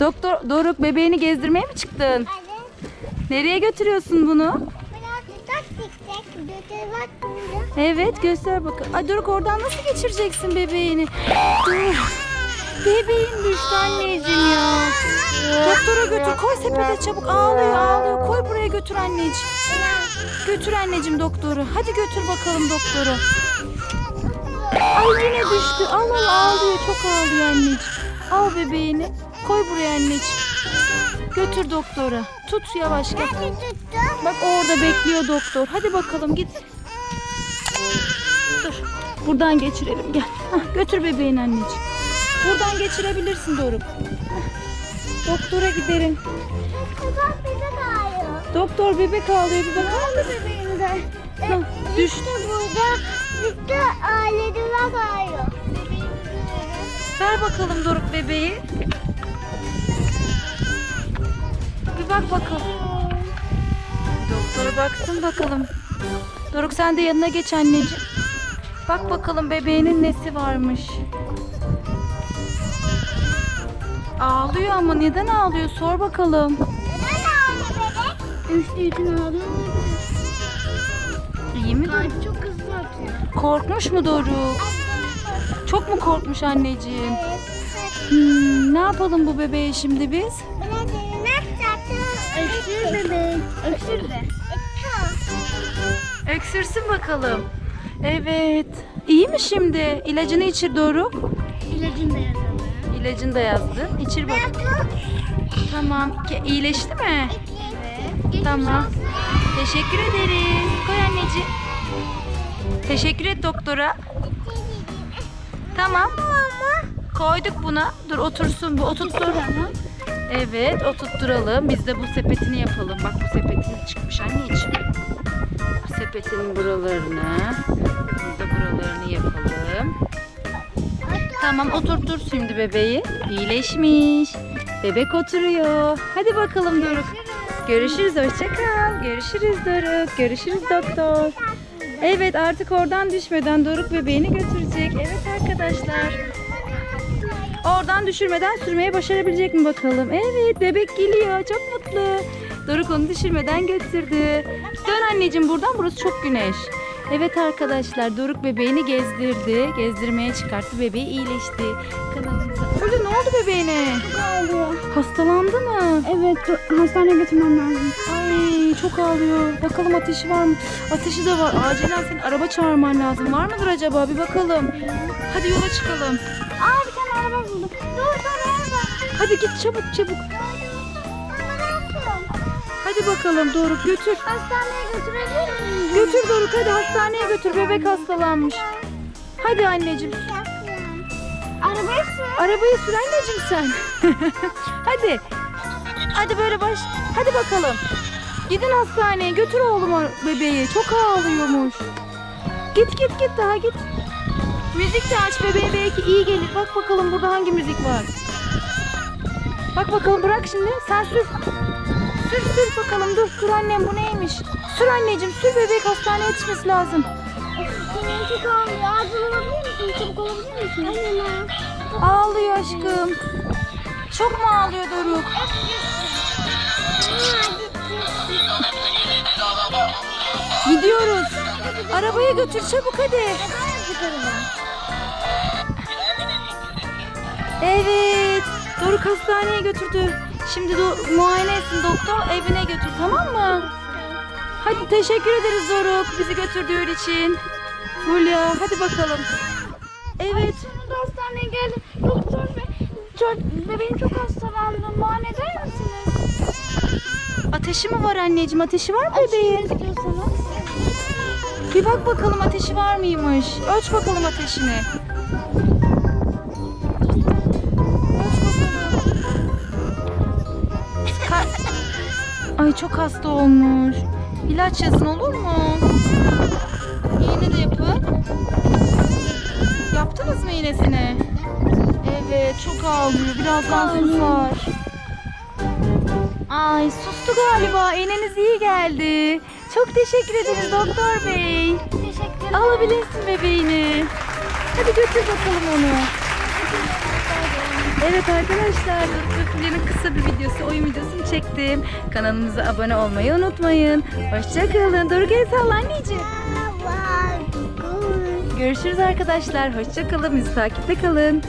Doktor Doruk bebeğini gezdirmeye mi çıktın? Evet. Nereye götürüyorsun bunu? Evet göster bakalım. Ay Doruk oradan nasıl geçireceksin bebeğini? Dur. Bebeğin düştü anneciğim ya. Doktora götür koy sepete çabuk ağlıyor ağlıyor. Koy buraya götür anneciğim. Götür anneciğim doktoru. Hadi götür bakalım doktoru. Ay yine düştü. Al al ağlıyor çok ağlıyor anneciğim. Al bebeğini. Koy buraya anneciğim. Götür doktora. Tut yavaş gel. Bak orada bekliyor doktor. Hadi bakalım git. Dur. Buradan geçirelim gel. Hah, götür bebeğini anneciğim. Buradan geçirebilirsin Doruk. Doktora gidelim. Kızak bize bağırıyor. Doktor bebek ağlıyor bir bakar Aldı bebeğimize. Düştü. Burada. İşte ailediler bağırıyor. Bebeğimize. Ver bakalım Doruk bebeği. Bir bak bakalım. Doktora baksın bakalım. Doruk sen de yanına geç anneciğim. Bak bakalım bebeğinin nesi varmış. Ağlıyor ama neden ağlıyor sor bakalım. Neden ağlıyor bebek? Üstü için ağlıyor. İyi mi Doruk? Çok hızlı atıyor. Korkmuş mu Doruk? Çok mu korkmuş anneciğim? Hmm, ne yapalım bu bebeğe şimdi biz? Öksürsün bakalım. Evet. İyi mi şimdi? İlacını içir Doruk. İlacını da yazalım. İlacını da yazdın. İçir bak. Tamam. Ke- İyileşti mi? Evet. Tamam. Teşekkür ederiz. Koy anneciğim. Teşekkür et doktora. Tamam. Koyduk buna. Dur otursun bu. Oturttur. Evet oturtturalım. Biz de bu sepetini yapalım. Bak bu sepetin çıkmış anneciğim. Bu sepetin buralarını. De buralarını yapalım. Tamam oturtur şimdi bebeği. İyileşmiş. Bebek oturuyor. Hadi bakalım Doruk. Görüşürüz hoşça kal. Görüşürüz Doruk. Görüşürüz doktor. Evet artık oradan düşmeden Doruk bebeğini götürecek. Evet arkadaşlar. Oradan düşürmeden sürmeye başarabilecek mi bakalım? Evet bebek geliyor. Çok mutlu. Doruk onu düşürmeden götürdü. Dön anneciğim buradan burası çok güneş. Evet arkadaşlar Doruk bebeğini gezdirdi. Gezdirmeye çıkarttı. Bebeği iyileşti. Kanalımıza. Öyle ne oldu bebeğine? Ağlıyor. Hastalandı mı? Evet, hastaneye götürmem lazım. Ay çok ağlıyor. Bakalım ateşi var mı? Ateşi de var. Acilen senin araba çağırman lazım. Var mıdır acaba? Bir bakalım. Hadi yola çıkalım. Aa bir tane araba buldum. Dur dur araba. Hadi git çabuk çabuk. Hadi bakalım Doruk götür. Hastaneye götürebilir miyim? Götür Doruk hadi hastaneye götür. Bebek hastalanmış. Hadi anneciğim. Arabaya sür. Arabayı sür anneciğim sen. hadi. Hadi böyle baş. Hadi bakalım. Gidin hastaneye götür oğlum bebeği. Çok ağlıyormuş. Git git git daha git. Müzik de aç bebeğe belki iyi gelir. Bak bakalım burada hangi müzik var. Bak bakalım bırak şimdi. Sen sür. Sür sür bakalım dur. Dur annem bu neymiş? Sür anneciğim sür bebek hastaneye yetişmesi lazım. Senin çok ağlıyor. Acil olabilir misin? Çabuk olabilir misin? Anne. Ağlıyor aşkım. Çok mu ağlıyor Doruk? Gidiyoruz. Arabaya götür çabuk hadi. Evet. Doruk hastaneye götürdü. Şimdi do- muayene etsin doktor evine götür tamam mı? Hadi teşekkür ederiz Doruk bizi götürdüğün için. Hulya hadi bakalım. Evet. Sonunda hastaneye geldim. Doktor bey. Çok, bebeğim çok hastalandı. Muayene eder misiniz? Ateşi mi var anneciğim? Ateşi var mı bebeğin? İstiyorsanız. Bir bak bakalım ateşi var mıymış? Ölç bakalım ateşini. Ay çok hasta olmuş. İlaç yazın olur mu? İğne de yapın. Yaptınız mı iğnesini? Evet çok ağlıyor. Birazdan susar. Ay sustu galiba. İğneniz iyi geldi. Çok teşekkür ederiz doktor bey. Teşekkür ederim. Alabilirsin bebeğini. Hadi götür bakalım onu. Evet arkadaşlar Dutlu'nun kısa bir videosu, oyun videosunu çektim. Kanalımıza abone olmayı unutmayın. Hoşçakalın. Doruk el salla anneciğim. Görüşürüz arkadaşlar. Hoşçakalın. Bizi takipte kalın.